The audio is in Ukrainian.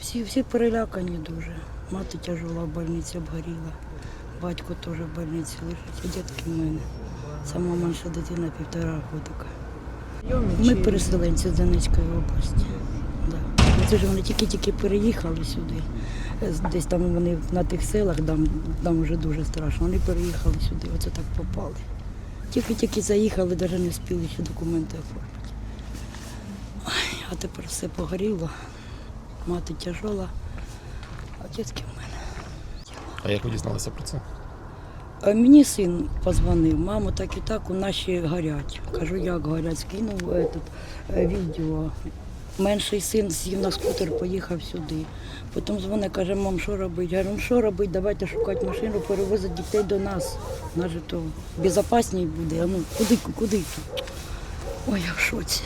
Всі, всі перелякані дуже. Мати тяжела в больниці обгоріла. Батько теж в больниці лежить, а дітки в мене. Сама менша дитина півтора годика. Ми переселенці з Донецької області. Да. Це ж вони тільки-тільки переїхали сюди. Десь там вони на тих селах, там, там вже дуже страшно. Вони переїхали сюди, оце так попали. Тільки-тільки заїхали, навіть не встигли ще документи оформити. А тепер все погоріло. Мати тяжола, а дітки в мене. А як ви дізналися про це? А мені син позвонив, мамо, так і так у ще горять. Кажу, як горять, скинув этот, е, відео. Менший син сів на скутер, поїхав сюди. Потім дзвонить, каже, мам, що робити? Я говорю, ну що робити, давайте шукати машину, перевозити дітей до нас. Наже то безпечніше буде. А ну куди, куди? Ой, я в шоці.